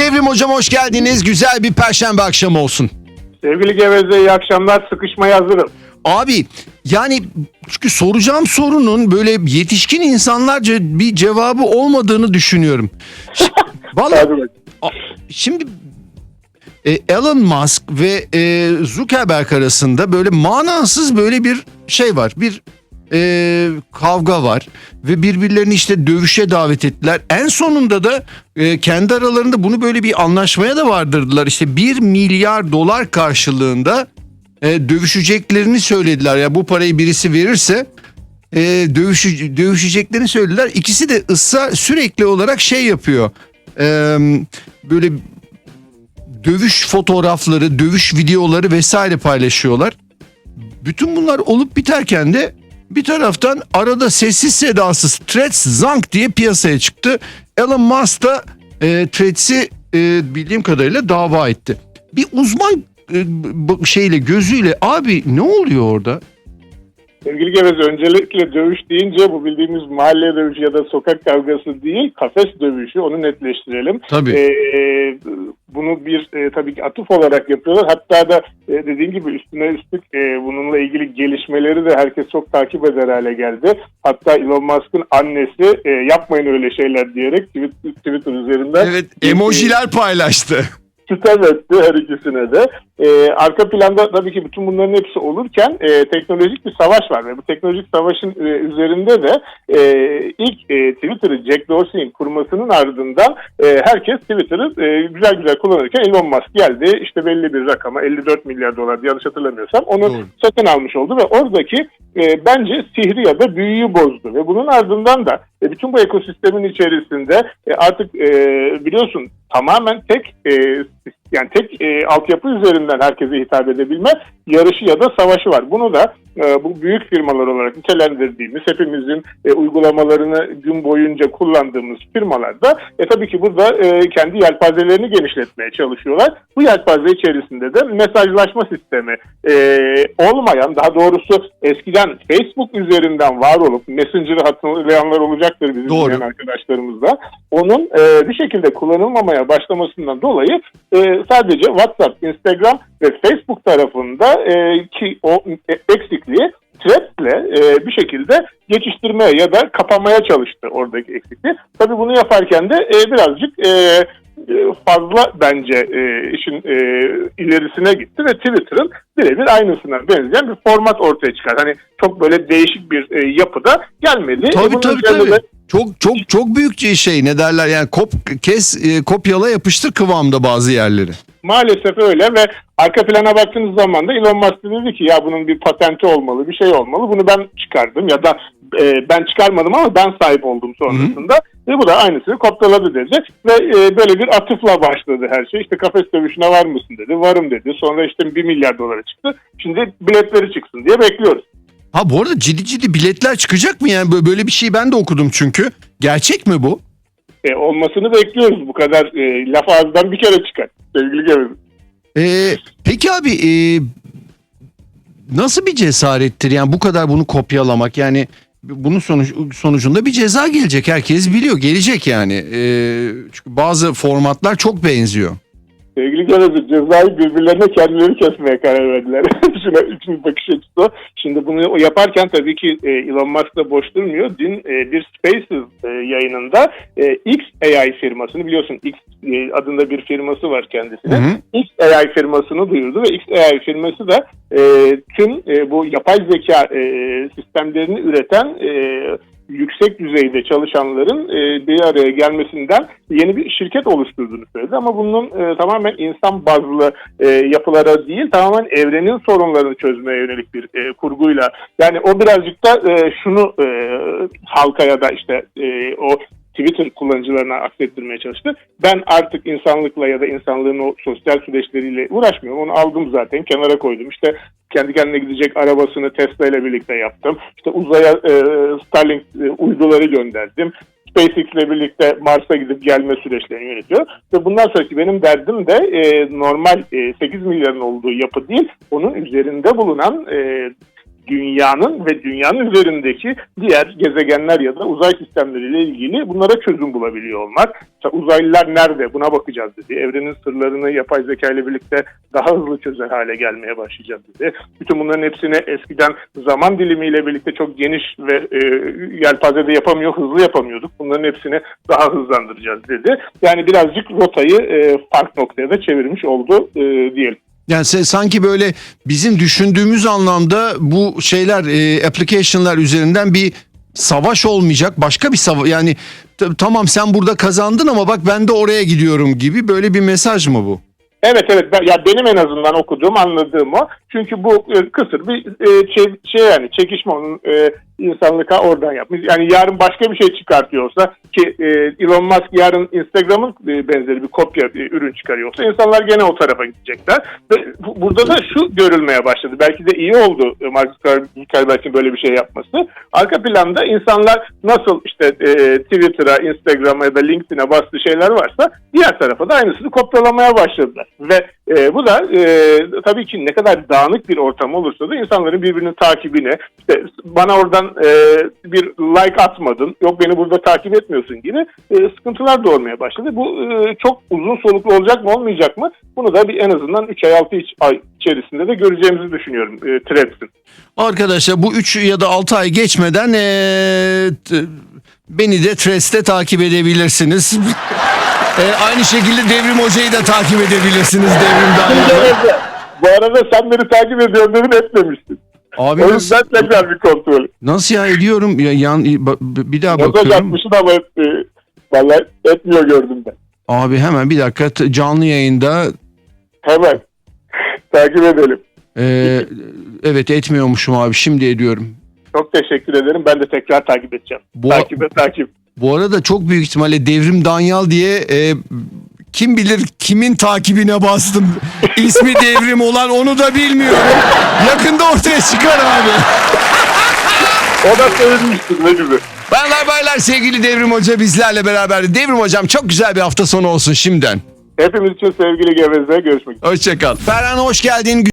Devrim Hocam hoş geldiniz. Güzel bir perşembe akşamı olsun. Sevgili Geveze iyi akşamlar. Sıkışmaya hazırım. Abi yani çünkü soracağım sorunun böyle yetişkin insanlarca bir cevabı olmadığını düşünüyorum. Ş- Vallahi şimdi e, Elon Musk ve e, Zuckerberg arasında böyle manasız böyle bir şey var. Bir e, kavga var ve birbirlerini işte dövüşe davet ettiler. En sonunda da e, kendi aralarında bunu böyle bir anlaşmaya da vardırdılar. İşte 1 milyar dolar karşılığında e, dövüşeceklerini söylediler. Ya bu parayı birisi verirse e, dövüşü, dövüşeceklerini söylediler. İkisi de ısrar sürekli olarak şey yapıyor. E, böyle dövüş fotoğrafları, dövüş videoları vesaire paylaşıyorlar. Bütün bunlar olup biterken de bir taraftan arada sessiz sedasız Threads Zank diye piyasaya çıktı. Elon Musk da e, Threads'i e, bildiğim kadarıyla dava etti. Bir uzman e, şeyle gözüyle abi ne oluyor orada? Sevgili Geveze öncelikle dövüş deyince bu bildiğimiz mahalle dövüşü ya da sokak kavgası değil kafes dövüşü onu netleştirelim. Tabii. Ee, bunu bir e, tabii ki atıf olarak yapıyorlar. Hatta da e, dediğim gibi üstüne üstlük e, bununla ilgili gelişmeleri de herkes çok takip eder hale geldi. Hatta Elon Musk'ın annesi e, yapmayın öyle şeyler diyerek Twitter, Twitter üzerinden Evet emojiler paylaştı. sitem etti her ikisine de. Ee, arka planda tabii ki bütün bunların hepsi olurken e, teknolojik bir savaş var ve bu teknolojik savaşın e, üzerinde de e, ilk e, Twitter'ı Jack Dorsey'in kurmasının ardından e, herkes Twitter'ı e, güzel güzel kullanırken Elon Musk geldi işte belli bir rakama 54 milyar dolar yanlış hatırlamıyorsam onu Doğru. satın almış oldu ve oradaki e, bence sihri ya da büyüyü bozdu ve bunun ardından da e, bütün bu ekosistemin içerisinde e, artık e, biliyorsun tamamen tek e, yani tek e, altyapı üzerinden herkese hitap edebilme yarışı ya da savaşı var. Bunu da e, bu büyük firmalar olarak nitelendirdiğimiz hepimizin e, uygulamalarını gün boyunca kullandığımız firmalarda e, tabii ki burada e, kendi yelpazelerini genişletmeye çalışıyorlar. Bu yelpaze içerisinde de mesajlaşma sistemi e, olmayan daha doğrusu eskiden Facebook üzerinden var olup Messenger'ı hatırlayanlar olacaktır bizim Doğru. arkadaşlarımız da. Onun e, bir şekilde kullanılmamaya başlamasından dolayı e, sadece WhatsApp, Instagram ve Facebook tarafında e, ki o e, eksikliği Threads'le e, bir şekilde geçiştirmeye ya da kapamaya çalıştı oradaki eksikliği. Tabii bunu yaparken de e, birazcık e, e, fazla bence e, işin e, ilerisine gitti ve Twitter'ın birebir aynısına benzeyen bir format ortaya çıkar. Hani çok böyle değişik bir e, yapıda gelmedi. E, Tabii bunun tabii tabii. de- Çok çok çok büyük şey ne derler yani kop kes e, kopyala yapıştır kıvamda bazı yerleri. Maalesef öyle ve arka plana baktığınız zaman da Elon Musk dedi ki ya bunun bir patenti olmalı, bir şey olmalı. Bunu ben çıkardım ya da e, ben çıkarmadım ama ben sahip oldum sonrasında. Ve bu da aynısını kopyaladı dedi. Ve e, böyle bir atıfla başladı her şey. İşte kafes dövüşüne var mısın dedi. Varım dedi. Sonra işte 1 milyar dolara çıktı. Şimdi biletleri çıksın diye bekliyoruz. Ha bu arada ciddi ciddi biletler çıkacak mı yani böyle bir şey ben de okudum çünkü. Gerçek mi bu? E, olmasını bekliyoruz. Bu kadar e, laf ağızdan bir kere çıkar. Sevgili Gevin. Ee, peki abi e, nasıl bir cesarettir yani bu kadar bunu kopyalamak yani bunun sonuç, sonucunda bir ceza gelecek herkes biliyor gelecek yani Ee, çünkü bazı formatlar çok benziyor. Sevgili Geveze cezayı birbirlerine kendileri kesmeye karar verdiler. Şuna üçün bakış açısı. Şimdi bunu yaparken tabii ki e, Elon Musk da boş durmuyor. Dün e, bir Spaces e, yayınında X AI firmasını biliyorsun X adında bir firması var. Hı hı. X AI firmasını duyurdu ve X AI firması da tüm bu yapay zeka sistemlerini üreten yüksek düzeyde çalışanların e, bir araya gelmesinden yeni bir şirket oluşturduğunu söyledi. Ama bunun e, tamamen insan bazlı e, yapılara değil tamamen evrenin sorunlarını çözmeye yönelik bir e, kurguyla. Yani o birazcık da e, şunu e, halka ya da işte e, o Twitter kullanıcılarına aksettirmeye çalıştı. Ben artık insanlıkla ya da insanlığın o sosyal süreçleriyle uğraşmıyorum. Onu aldım zaten kenara koydum. İşte kendi kendine gidecek arabasını Tesla ile birlikte yaptım. İşte uzaya e, Starlink e, uyduları gönderdim. SpaceX ile birlikte Mars'a gidip gelme süreçlerini yönetiyor. Ve bundan sonraki benim derdim de e, normal e, 8 milyarın olduğu yapı değil, onun üzerinde bulunan e, dünyanın ve dünyanın üzerindeki diğer gezegenler ya da uzay sistemleriyle ilgili bunlara çözüm bulabiliyor olmak. Uzaylılar nerede buna bakacağız dedi. Evrenin sırlarını yapay zeka ile birlikte daha hızlı çözer hale gelmeye başlayacağız dedi. Bütün bunların hepsini eskiden zaman dilimiyle birlikte çok geniş ve e, yelpazede yapamıyor, hızlı yapamıyorduk. Bunların hepsini daha hızlandıracağız dedi. Yani birazcık rotayı e, fark noktaya da çevirmiş oldu e, diyelim. Yani sanki böyle bizim düşündüğümüz anlamda bu şeyler e, application'lar üzerinden bir savaş olmayacak başka bir savaş yani tamam sen burada kazandın ama bak ben de oraya gidiyorum gibi böyle bir mesaj mı bu? Evet evet ben, ya benim en azından okuduğum anladığım o. Çünkü bu e, kısır bir e, şey, şey yani çekişme onun e, insanlığa oradan yapmış. Yani yarın başka bir şey çıkartıyorsa ki e, Elon Musk yarın Instagram'ın e, benzeri bir kopya e, ürün çıkarıyorsa insanlar gene o tarafa gidecekler. Ve bu- burada da şu görülmeye başladı. Belki de iyi oldu Mark Zuckerberg'in böyle bir şey yapması. Arka planda insanlar nasıl işte Twitter'a, Instagram'a ya da LinkedIn'e bastığı şeyler varsa diğer tarafa da aynısını kopyalamaya başladılar. Ve e, bu da e, tabii ki ne kadar dağınık bir ortam olursa da insanların birbirinin takibine işte bana oradan e, bir like atmadın yok beni burada takip etmiyorsun gibi e, sıkıntılar doğurmaya başladı. Bu e, çok uzun soluklu olacak mı olmayacak mı? Bunu da bir en azından 3 ay 6 ay içerisinde de göreceğimizi düşünüyorum e, Threads'in. Arkadaşlar bu 3 ya da 6 ay geçmeden e, t- beni de Tres'te takip edebilirsiniz. E, aynı şekilde Devrim Hoca'yı da takip edebilirsiniz Devrim. Bu arada sen beni takip ediyorsun dedin etmemiştin. Abi O nasıl, yüzden tekrar bir kontrol. nasıl ya ediyorum ya, yan, bir daha Mesaj bakıyorum. atmışsın ama e, vallahi etmiyor gördüm ben. Abi hemen bir dakika canlı yayında Hemen takip edelim. e, evet etmiyormuşum abi şimdi ediyorum. Çok teşekkür ederim. Ben de tekrar takip edeceğim. Bu- Takibe takip. Bu arada çok büyük ihtimalle Devrim Danyal diye e, kim bilir kimin takibine bastım. İsmi Devrim olan onu da bilmiyorum. Yakında ortaya çıkar abi. O da sevinmiştir ne gibi. Baylar baylar sevgili Devrim Hoca bizlerle beraber. Devrim Hocam çok güzel bir hafta sonu olsun şimdiden. Hepimiz için sevgili geveze görüşmek üzere. Hoşçakal. Ferhan hoş geldin.